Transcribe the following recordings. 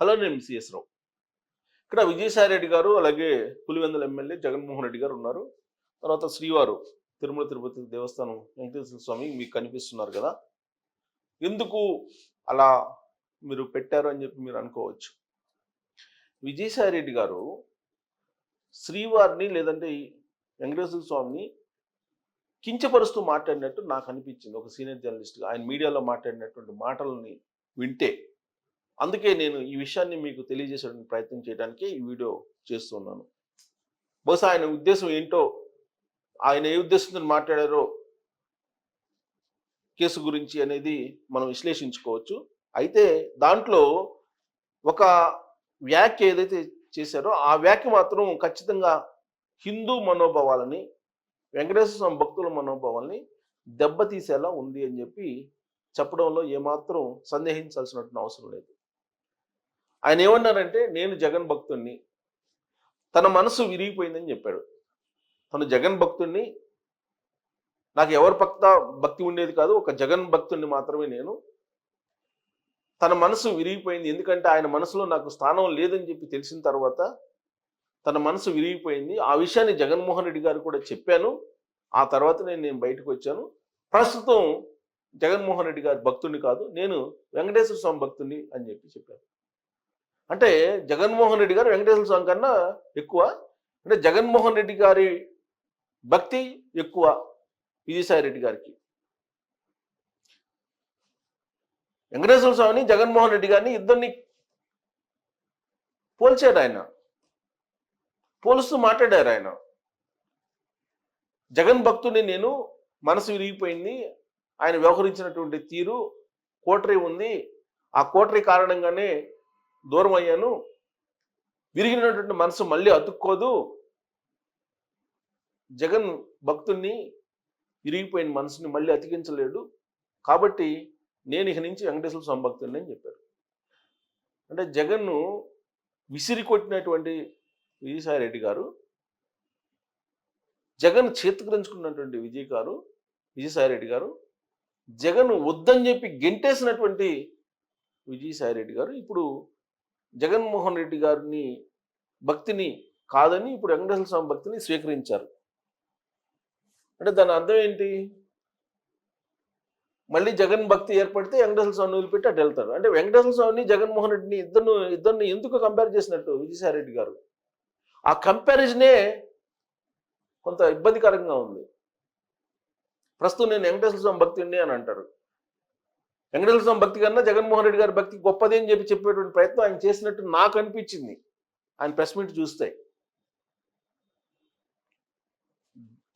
Hello నేను CS రావు. ఇక్కడ విజయసాయి రెడ్డి గారు అలాగే పులివెందుల ఎమ్మెల్యే జగన్మోహన్ రెడ్డి గారు ఉన్నారు. తర్వాత శ్రీవారు తిరుమల తిరుపతి దేవస్థానం వెంకటేశ్వర స్వామి మీకు కనిపిస్తున్నారు కదా. ఎందుకు అలా మీరు పెట్టారు అని చెప్పి మీరు అనుకోవచ్చు. విజయసాయి రెడ్డి గారు శ్రీవారిని లేదంటే వెంకటేశ్వర స్వామిని కించపరుస్తూ మాట్లాడినట్టు నాకు అనిపించింది. ఒక సీనియర్ జర్నలిస్ట్గా ఆయన మీడియాలో మాట్లాడినటువంటి మాటలని వింటే అందుకే నేను ఈ విషయాన్ని మీకు తెలియజేసే ప్రయత్నం చేయడానికి ఈ వీడియో చేస్తున్నాను. బహుశా ఆయన ఉద్దేశం ఏంటో ఆయన ఏ ఉద్దేశంతో మాట్లాడారో కేసు గురించి అనేది మనం విశ్లేషించుకోవచ్చు. అయితే దాంట్లో ఒక వ్యాఖ్య ఏదైతే చేశారో ఆ వ్యాఖ్య మాత్రం ఖచ్చితంగా హిందూ మనోభావాలని వెంకటేశ్వర స్వామి భక్తుల మనోభావాల్ని దెబ్బతీసేలా ఉంది అని చెప్పి చెప్పడంలో ఏమాత్రం సందేహించాల్సినటువంటి అవసరం లేదు. ఆయన ఏమన్నారంటే నేను జగన్ భక్తుణ్ణి. తన మనసు విరిగిపోయిందని చెప్పాడు. తను జగన్ భక్తుణ్ణి నాకు ఎవరి భక్త భక్తి ఉండేది కాదు ఒక జగన్ భక్తుణ్ణి మాత్రమే నేను. తన మనసు విరిగిపోయింది ఎందుకంటే ఆయన మనసులో నాకు స్థానం లేదని చెప్పి తెలిసిన తర్వాత తన మనసు విరిగిపోయింది. ఆ విషయాన్ని జగన్మోహన్ రెడ్డి గారు కూడా చెప్పాను. ఆ తర్వాత నేను నేను బయటకు వచ్చాను. ప్రస్తుతం జగన్మోహన్ రెడ్డి గారి భక్తుడిని కాదు నేను వెంకటేశ్వర స్వామి భక్తుడిని అని చెప్పి చెప్పాను అంటే జగన్మోహన్ రెడ్డి గారు వెంకటేశ్వర స్వామి కన్నా ఎక్కువ అంటే జగన్మోహన్ రెడ్డి గారి భక్తి ఎక్కువ విజయసాయి రెడ్డి గారికి. వెంకటేశ్వర స్వామిని జగన్మోహన్ రెడ్డి గారిని ఇద్దరిని పోల్చాడు ఆయన. పోలుస్తూ మాట్లాడారు ఆయన. జగన్ భక్తుని నేను మనసు విరిగిపోయింది ఆయన వ్యవహరించినటువంటి తీరు కోటరీ ఉంది. ఆ కోటరీ కారణంగానే దూరం అయ్యాను విరిగినటువంటి మనసు మళ్ళీ అతుక్కోదు. జగన్ భక్తుణ్ణి విరిగిపోయిన మనసుని మళ్ళీ అతికించలేడు. కాబట్టి నేను ఇక నుంచి వెంకటేశ్వర స్వామి భక్తుడిని అని చెప్పారు. అంటే జగన్ను విసిరి కొట్టినటువంటి విజయసాయిరెడ్డి గారు జగన్ చేతికరించుకున్నటువంటి విజయ్ గారు విజయసాయిరెడ్డి గారు జగన్ వద్దని చెప్పి గెంటేసినటువంటి విజయసాయిరెడ్డి గారు ఇప్పుడు జగన్మోహన్ రెడ్డి గారిని భక్తిని కాదని ఇప్పుడు వెంకటేశ్వర స్వామి భక్తిని స్వీకరించారు. అంటే దాని అర్థం ఏంటి? మళ్ళీ జగన్ భక్తి ఏర్పడితే వెంకటేశ్వర స్వామిని వదిలిపెట్టి అటు వెళ్తారు. అంటే వెంకటేశ్వర స్వామిని జగన్మోహన్ రెడ్డిని ఇద్దరు ఇద్దరిని ఎందుకు కంపేర్ చేసినట్టు విజయసాయి రెడ్డి గారు? ఆ కంపారిజనే కొంత ఇబ్బందికరంగా ఉంది. ప్రస్తుతం నేను వెంకటేశ్వర స్వామి భక్తిని అని అంటారు. వెంకటేశ్వర స్వామి భక్తి కన్నా జగన్మోహన్ రెడ్డి గారి భక్తి గొప్పది అని చెప్పి చెప్పేటువంటి ప్రయత్నం ఆయన చేసినట్టు నాకు అనిపించింది. ఆయన ప్రెస్ మీట్ చూస్తే.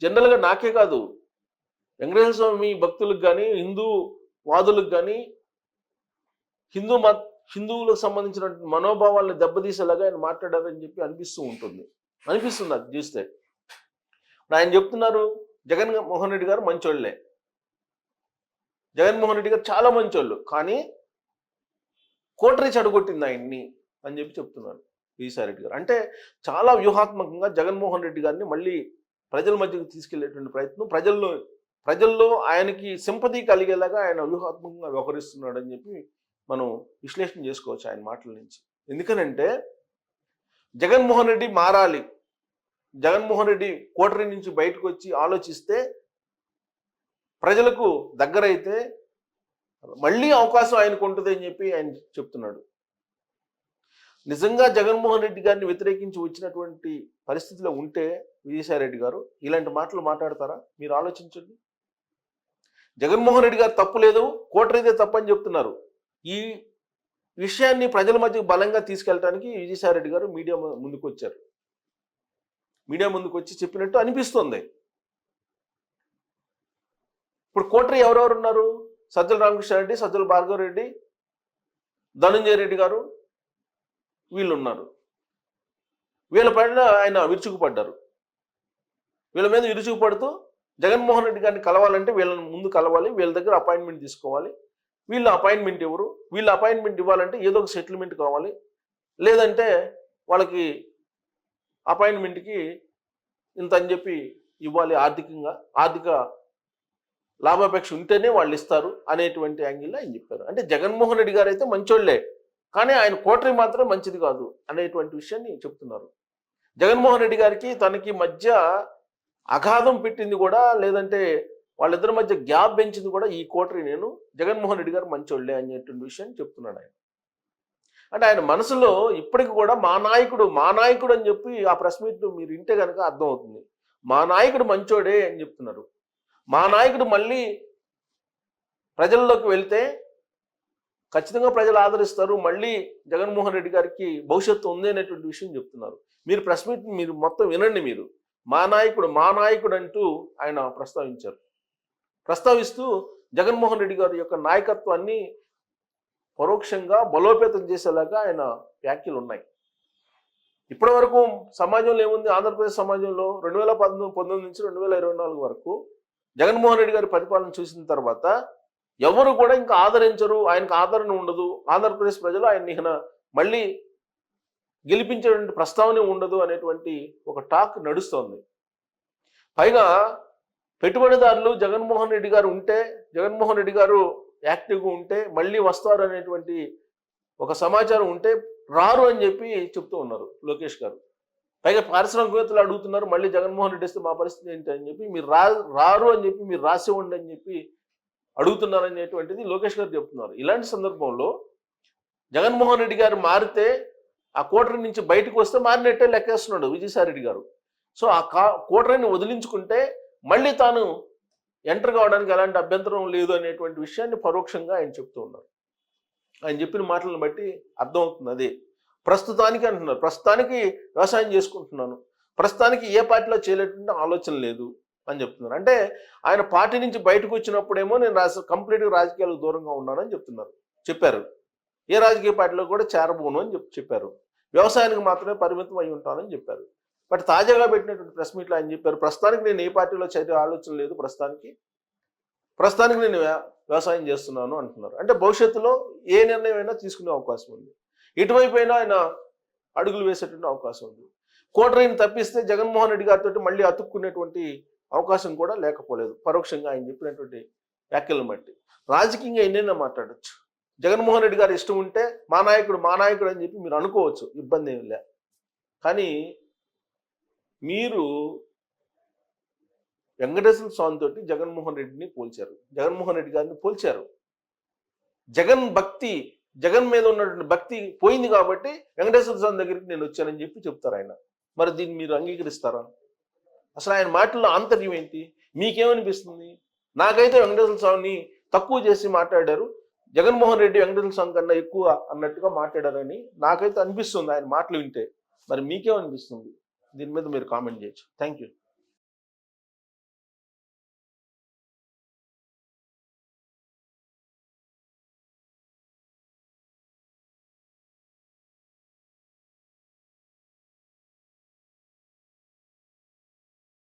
జనరల్గా నాకే కాదు. వెంకటేశ్వర స్వామి భక్తులకు కానీ హిందూ వాదులకు కానీ హిందూ మత హిందువులకు సంబంధించిన మనోభావాలను దెబ్బతీసేలాగా ఆయన మాట్లాడారని చెప్పి అనిపిస్తూ ఉంటుంది. అనిపిస్తుంది అది చూస్తే. ఆయన చెప్తున్నారు జగన్ మోహన్ రెడ్డి గారు మంచోళ్ళే జగన్మోహన్ రెడ్డి గారు చాలా మంచోళ్ళు కానీ కోటరీ చెడగొట్టింది ఆయన్ని అని చెప్పి చెప్తున్నారు విజయసాయి రెడ్డి గారు. అంటే చాలా వ్యూహాత్మకంగా జగన్మోహన్ రెడ్డి గారిని మళ్ళీ ప్రజల మధ్యకు తీసుకెళ్ళేటువంటి ప్రయత్నం ప్రజల్లో ప్రజల్లో ఆయనకి సింపతి కలిగేలాగా ఆయన వ్యూహాత్మకంగా వ్యవహరిస్తున్నాడు అని చెప్పి మనం విశ్లేషణ చేసుకోవచ్చు ఆయన మాటల నుంచి. ఎందుకనంటే జగన్మోహన్ రెడ్డి మారాలి. జగన్మోహన్ రెడ్డి కోటరీ నుంచి బయటకు వచ్చి ఆలోచిస్తే ప్రజలకు దగ్గరైతే మళ్ళీ అవకాశం ఆయనకు ఉంటుంది అని చెప్పి ఆయన చెప్తున్నాడు. నిజంగా జగన్మోహన్ రెడ్డి గారిని వ్యతిరేకించి వచ్చినటువంటి పరిస్థితిలో ఉంటే విజయసాయిరెడ్డి గారు ఇలాంటి మాటలు మాట్లాడతారా? మీరు ఆలోచించండి. జగన్మోహన్ రెడ్డి గారు తప్పు లేదు కోటరీదే తప్పని చెప్తున్నారు. ఈ విషయాన్ని ప్రజల మధ్యకు బలంగా తీసుకెళ్ళడానికి విజయసాయిరెడ్డి గారు మీడియా ముందుకు వచ్చారు మీడియా ముందుకు వచ్చి చెప్పినట్టు అనిపిస్తుంది. ఇప్పుడు కోటరీ ఎవరెవరు ఉన్నారు సజ్జల రామకృష్ణారెడ్డి సజ్జల భార్గవ రెడ్డి ధనంజయ రెడ్డి గారు వీళ్ళు ఉన్నారు వీళ్ళ పైన ఆయన విరుచుకుపడ్డారు. వీళ్ళ మీద విరుచుకుపడుతూ జగన్మోహన్ రెడ్డి గారిని కలవాలంటే వీళ్ళని ముందు కలవాలి వీళ్ళ దగ్గర అపాయింట్మెంట్ తీసుకోవాలి. వీళ్ళ అపాయింట్మెంట్ ఎవరు? వీళ్ళ అపాయింట్మెంట్ ఇవ్వాలంటే ఏదో ఒక సెటిల్మెంట్ కావాలి. లేదంటే వాళ్ళకి అపాయింట్మెంట్కి ఇంత అని చెప్పి ఇవ్వాలి ఆర్థికంగా ఆర్థిక లాభాపేక్ష ఉంటేనే వాళ్ళు ఇస్తారు అనేటువంటి యాంగిల్లో ఆయన చెప్పారు. అంటే జగన్మోహన్ రెడ్డి గారు అయితే మంచోళ్ళే కానీ ఆయన కోటరీ మాత్రం మంచిది కాదు అనేటువంటి విషయాన్ని చెప్తున్నారు. జగన్మోహన్ రెడ్డి గారికి తనకి మధ్య అగాధం పెట్టింది కూడా లేదంటే వాళ్ళిద్దరి మధ్య గ్యాప్ పెంచింది కూడా ఈ కోటరీ నేను జగన్మోహన్ రెడ్డి గారు మంచోళ్ళే అనేటువంటి విషయాన్ని చెప్తున్నాడు ఆయన. అంటే ఆయన మనసులో ఇప్పటికి కూడా మా నాయకుడు మా నాయకుడు అని చెప్పి ఆ ప్రెస్ మీట్ మీరు వింటే కనుక అర్థమవుతుంది. మా నాయకుడు మంచోడే అని చెప్తున్నారు. మా నాయకుడు మళ్ళీ ప్రజల్లోకి వెళ్తే ఖచ్చితంగా ప్రజలు ఆదరిస్తారు. మళ్ళీ జగన్మోహన్ రెడ్డి గారికి భవిష్యత్తు ఉంది అనేటువంటి విషయం చెప్తున్నారు. మీరు ప్రెస్ మీట్ మీరు మొత్తం వినండి మీరు. మా నాయకుడు మా నాయకుడు అంటూ ఆయన ప్రస్తావించారు. ప్రస్తావిస్తూ జగన్మోహన్ రెడ్డి గారి యొక్క నాయకత్వాన్ని పరోక్షంగా బలోపేతం చేసేలాగా ఆయన వ్యాఖ్యలు ఉన్నాయి. ఇప్పటి వరకు సమాజంలో ఏముంది? ఆంధ్రప్రదేశ్ సమాజంలో రెండు వేల పంతొమ్మిది పంతొమ్మిది నుంచి రెండు వేల ఇరవై నాలుగు వరకు జగన్మోహన్ రెడ్డి గారి పరిపాలన చూసిన తర్వాత ఎవరు కూడా ఇంకా ఆదరించరు ఆయనకు ఆదరణ ఉండదు. ఆంధ్రప్రదేశ్ ప్రజలు ఆయన మళ్ళీ గెలిపించేటువంటి ప్రస్తావన ఉండదు అనేటువంటి ఒక టాక్ నడుస్తోంది. పైగా పెట్టుబడిదారులు జగన్మోహన్ రెడ్డి గారు ఉంటే జగన్మోహన్ రెడ్డి గారు యాక్టివ్గా ఉంటే మళ్ళీ వస్తారు అనేటువంటి ఒక సమాచారం ఉంటే రారు అని చెప్పి చెప్తూ ఉన్నారు లోకేష్ గారు. పైగా పారిశ్రామికవేత్తలు అడుగుతున్నారు మళ్ళీ జగన్మోహన్ రెడ్డి వస్తే మా పరిస్థితి ఏంటి అని చెప్పి మీరు రా రారు అని చెప్పి మీరు రాసి ఉండి అని చెప్పి అడుగుతున్నారు అనేటువంటిది లోకేష్ గారు చెప్తున్నారు. ఇలాంటి సందర్భంలో జగన్మోహన్ రెడ్డి గారు మారితే ఆ కోటరీ నుంచి బయటకు వస్తే మారినట్టే లెక్కేస్తున్నాడు విజయసాయిరెడ్డి గారు. సో ఆ కా కోటరీని వదిలించుకుంటే మళ్ళీ తాను ఎంటర్ కావడానికి ఎలాంటి అభ్యంతరం లేదు అనేటువంటి విషయాన్ని పరోక్షంగా ఆయన చెప్తూ ఉన్నారు. ఆయన చెప్పిన మాటలను బట్టి అర్థమవుతుంది అదే. ప్రస్తుతానికి అంటున్నారు. ప్రస్తుతానికి వ్యవసాయం చేసుకుంటున్నాను. ప్రస్తుతానికి ఏ పార్టీలో చేయలేటువంటి ఆలోచన లేదు అని చెప్తున్నారు. అంటే ఆయన పార్టీ నుంచి బయటకు వచ్చినప్పుడేమో నేను రాజ కంప్లీట్గా రాజకీయాలకు దూరంగా ఉన్నానని చెప్తున్నారు. చెప్పారు. ఏ రాజకీయ పార్టీలో కూడా చేరబోను అని చెప్పి చెప్పారు. వ్యవసాయానికి మాత్రమే పరిమితం అయి ఉంటానని చెప్పారు. బట్ తాజాగా పెట్టినటువంటి ప్రెస్ మీట్లో ఆయన చెప్పారు ప్రస్తుతానికి నేను ఏ పార్టీలో చేరే ఆలోచన లేదు ప్రస్తుతానికి. ప్రస్తుతానికి నేను వ్యవసాయం చేస్తున్నాను అంటున్నారు. అంటే భవిష్యత్తులో ఏ నిర్ణయం అయినా తీసుకునే అవకాశం ఉంది. ఎటువైపోయినా అయినా ఆయన అడుగులు వేసేటువంటి అవకాశం ఉంది. కోటరీని తప్పిస్తే జగన్మోహన్ రెడ్డి గారితో మళ్ళీ అతుక్కునేటువంటి అవకాశం కూడా లేకపోలేదు. పరోక్షంగా ఆయన చెప్పినటువంటి వ్యాఖ్యలను బట్టి. రాజకీయంగా ఎన్నైనా మాట్లాడచ్చు. జగన్మోహన్ రెడ్డి గారు ఇష్టం ఉంటే మా నాయకుడు మా నాయకుడు అని చెప్పి మీరు అనుకోవచ్చు. ఇబ్బంది ఏమి లే. కానీ మీరు వెంకటేశ్వర స్వామి తోటి జగన్మోహన్ రెడ్డిని పోల్చారు. జగన్మోహన్ రెడ్డి గారిని పోల్చారు. జగన్ భక్తి జగన్ మీద ఉన్నటువంటి భక్తి పోయింది కాబట్టి వెంకటేశ్వర స్వామి దగ్గరికి నేను వచ్చానని చెప్పి చెప్తారు ఆయన. మరి దీన్ని మీరు అంగీకరిస్తారా? అసలు ఆయన మాటల్లో ఆంతర్యం ఏంటి? మీకేమనిపిస్తుంది? నాకైతే వెంకటేశ్వర స్వామిని తక్కువ చేసి మాట్లాడారు. జగన్మోహన్ రెడ్డి వెంకటేశ్వర స్వామి కన్నా ఎక్కువ అన్నట్టుగా మాట్లాడారని నాకైతే అనిపిస్తుంది ఆయన మాటలు వింటే. మరి మీకేమనిపిస్తుంది? దీని మీద మీరు కామెంట్ చేయొచ్చు. Thank you.